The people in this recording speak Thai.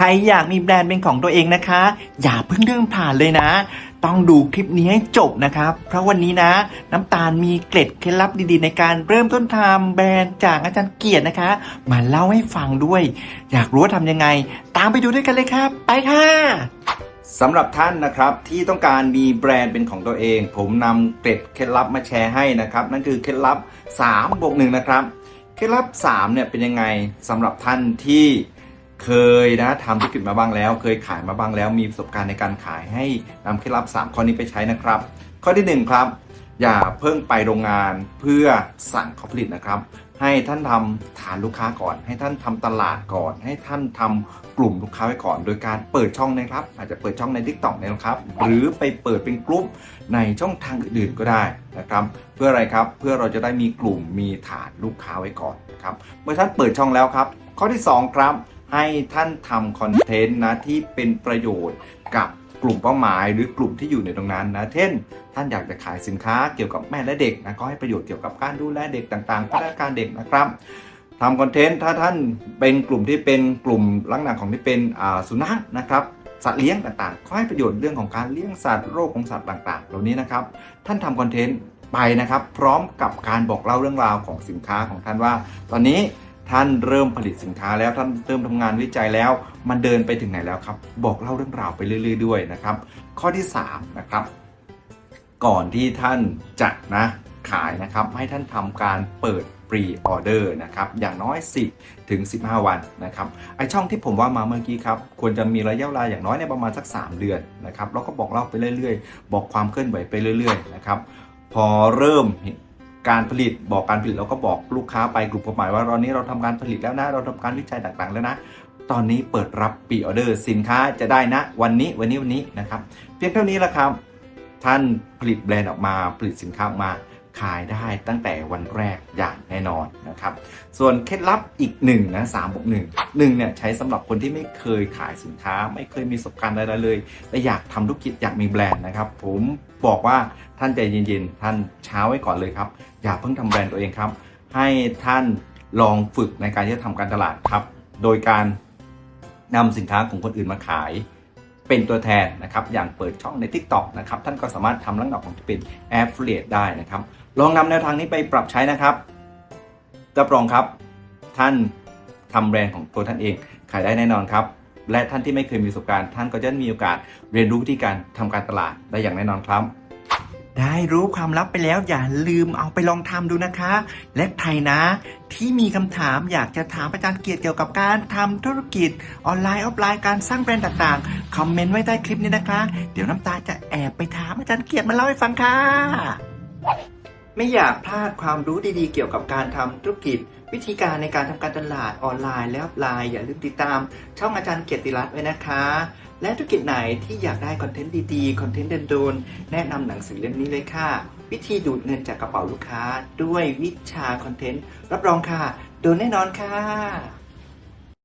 ใครอยากมีแบรนด์เป็นของตัวเองนะคะ อย่าเพิ่งเรื่องผ่านเลยนะ ต้องดูคลิปนี้ให้จบนะครับ เพราะวันนี้นะ น้ำตาลมีเกร็ดเคล็ดลับดีๆ ในการเริ่มต้นทำแบรนด์จากอาจารย์เกียรตินะคะ มาเล่าให้ฟังด้วย อยากรู้ว่าทำยังไง ตามไปดูด้วยกันเลยครับ ไปค่ะสำหรับท่านนะครับที่ต้องการมีแบรนด์เป็นของตัวเอง ผมนำเกร็ดเคล็ดลับมาแชร์ให้นะครับ นั่นคือเคล็ดลับ3บวก1นะครับ เคล็ดลับ3เนี่ยเป็นยังไงสำหรับท่านที่ เคยนะทำธุรกิจมาบ้างแล้ว เคยขายมาบ้างแล้ว มีประสบการณ์ในการขายให้นำเคล็ดลับ 3 ข้อนี้ไปใช้นะครับ ข้อที่ 1 ครับ อย่าเพิ่งไปโรงงานเพื่อสั่งเขาผลิตนะครับ ให้ท่านทำฐานลูกค้าก่อน ให้ท่านทำตลาดก่อน ให้ท่านทำกลุ่มลูกค้าไว้ก่อน โดยการเปิดช่องนะครับ อาจจะเปิดช่องใน t ิ k t o k เนี่ยนะครับ หรือไปเปิดเป็นกลุ่มในช่องทางอื่นๆก็ได้นะครับ เพื่ออะไรครับ เพื่อเราจะได้มีกลุ่มมีฐานลูกค้าไว้ก่อนนะครับ เมื่อท่านเปิดช่องแล้วครับ ข้อที่ 2 ครับ ให้ท่านทำคอนเทนต์นะที่เป็นประโยชน์กับกลุ่มเป้าหมายหรือกลุ่มที่อยู่ในตรงนั้นนะ เช่น ท่านอยากจะขายสินค้าเกี่ยวกับแม่และเด็กนะก็ให้ประโยชน์เกี่ยวกับการดูแลเด็กต่างๆพัฒนาการเด็กนะครับทำคอนเทนต์ถ้าท่านเป็นกลุ่มที่เป็นกลุ่มลักษณะของที่เป็นสุนัขนะครับสัตว์เลี้ยงต่างๆก็ให้ประโยชน์เรื่องของการเลี้ยงสัตว์โรคของสัตว์ต่างๆ เหล่านี้นะครับ ท่านทำคอนเทนต์ไปนะครับ พร้อมกับการบอกเล่าเรื่องราวของสินค้าของท่านว่า ตอนนี้ ท่านเริ่มผลิตสินค้าแล้วท่านเริ่มทำงานวิจัยแล้ว มันเดินไปถึงไหนแล้วครับ บอกเล่าเรื่องราวไปเรื่อย ๆ ด้วยนะครับ ข้อที่3นะครับก่อนที่ท่านจะนะขายนะครับให้ท่านทำการเปิดปรีออเดอร์นะครับอย่างน้อย 10 ถึง 15 วันนะครับไอช่องที่ผมว่ามาเมื่อกี้ครับควรจะมีระยะเวลาอย่างน้อยในประมาณสัก 3 เดือนนะครับแล้วก็บอกเล่าไปเรื่อยๆ บอกความเคลื่อนไหวไปเรื่อยๆนะครับพอเริ่ม การผลิตบอกการผลิตเราก็บอกลูกค้าไปกลุ่มเป้าหมายว่าตอนนี้เราทำการผลิตแล้วนะเราทำการวิจัยต่างๆแล้วนะ ตอนนี้เปิดรับปีออเดอร์สินค้าจะได้นะ วันนี้วันนี้วันนี้นะครับ เพียงเท่านี้แหละครับท่านผลิตแบรนด์ออกมาผลิตสินค้าออกมา ขายได้ตั้งแต่วันแรกอย่างแน่นอนนะครับ ส่วนเคล็ดลับอีกหนึ่งนะสามบวกหนึ่งหนึ่งเนี่ยใช้สำหรับคนที่ไม่เคยขายสินค้า ไม่เคยมีประสบการณ์ใดๆเลยและอยากทำธุรกิจอยากมีแบรนด์นะครับ ผมบอกว่าท่านใจเย็นๆ ท่านเช้าไว้ก่อนเลยครับ อย่าเพิ่งทำแบรนด์ตัวเองครับ ให้ท่านลองฝึกในการที่จะทำการตลาดครับ โดยการนำสินค้าของคนอื่นมาขาย เป็นตัวแทนนะครับอย่างเปิดช่องใน TikTok นะครับท่านก็สามารถทำลักษณะของเป็น Affiliate ได้นะครับ ลองนำแนวทางนี้ไปปรับใช้นะครับรับรองครับ ท่านทำแบรนด์ของตัวท่านเองขายได้แน่นอนครับ และท่านที่ไม่เคยมีประสบการณ์ ท่านก็จะมีโอกาสเรียนรู้วิธีการทำการตลาดได้อย่างแน่นอนครับ ได้รู้ความลับไปแล้วอย่าลืมเอาไปลองทำดูนะคะ และใครนะ ที่มีคำถามอยากจะถามอาจารย์เกียรติเกี่ยวกับการทำธุรกิจออนไลน์ออฟไลน์การสร้างแบรนด์ต่างๆ คอมเมนต์ไว้ใต้คลิปนี้นะคะ เดี๋ยวน้ำตาจะแอบไปถามอาจารย์เกียรติมาเล่าให้ฟังค่ะ ไม่อยากพลาดความรู้ดีๆ เกี่ยวกับการทำธุรกิจวิธีการในการทำการตลาดออนไลน์และออฟไลน์อย่าลืมติดตามช่องอาจารย์เกียรติรัตน์ไว้นะคะ และธุรกิจไหนที่อยากได้คอนเทนต์ดีๆ คอนเทนต์เดินๆ แนะนำหนังสือเล่มนี้เลยค่ะ วิธีดูดเงินจากกระเป๋าลูกค้า ด้วยวิชาคอนเทนต์ รับรองค่ะ โดนแน่นอนค่ะ